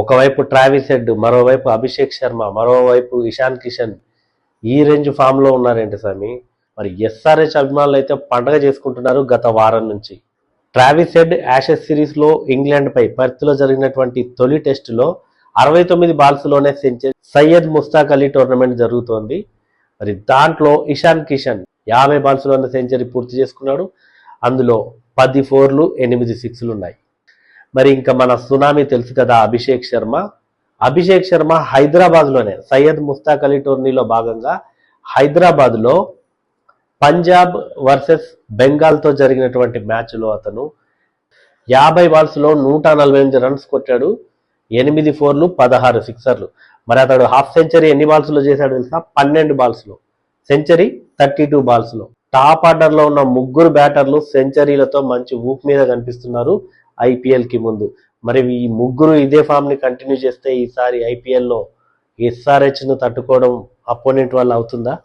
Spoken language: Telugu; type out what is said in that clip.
ఒకవైపు ట్రావిస్ హెడ్ మరోవైపు అభిషేక్ శర్మ మరోవైపు ఇషాన్ కిషన్. ఈ రేంజ్ ఫామ్లో ఉన్నారేంటి స్వామి మరి ఎస్ఆర్హెచ్ అభిమానులు అయితే పండగ చేసుకుంటున్నారు గత వారం నుంచి. ట్రావిస్ హెడ్ యాషెస్ సిరీస్లో ఇంగ్లాండ్పై పర్త్లో జరిగినటువంటి తొలి టెస్టులో అరవై తొమ్మిది బాల్స్లోనే సెంచరీ సయ్యద్ ముస్తాక్ అలీ టోర్నమెంట్ జరుగుతోంది. మరి దాంట్లో ఇషాన్ కిషన్ యాభై బాల్స్లోనే సెంచరీ పూర్తి చేసుకున్నాడు. అందులో పది ఫోర్లు ఎనిమిది సిక్స్లు ఉన్నాయి. మరి ఇంకా మన సునామీ తెలుసు కదా అభిషేక్ శర్మ. అభిషేక్ శర్మ హైదరాబాద్లోనే సయ్యద్ ముస్తాక్ అలీ టోర్నీలో భాగంగా హైదరాబాద్లో పంజాబ్ వర్సెస్ బెంగాల్తో జరిగినటువంటి మ్యాచ్లో అతను యాభై బాల్స్లో నూట నలభై ఎనిమిది రన్స్ కొట్టాడు ఎనిమిది ఫోర్లు పదహారు సిక్సర్లు. మరి అతడు హాఫ్ సెంచరీ ఎన్ని బాల్స్లో చేశాడు తెలుసా? పన్నెండు బాల్స్లో. సెంచరీ థర్టీ టూ బాల్స్లో. టాప్ ఆర్డర్లో ఉన్న ముగ్గురు బ్యాటర్లు సెంచరీలతో మంచి ఊపు మీద కనిపిస్తున్నారు. ఐపీఎల్కి ముందు. మరి ఈ ముగ్గురు ఇదే ఫామ్ని కంటిన్యూ చేస్తే ఈసారి ఐపీఎల్లో ఎస్ఆర్హెచ్ను తట్టుకోవడం అపోనెంట్ వల్ల అవుతుందా?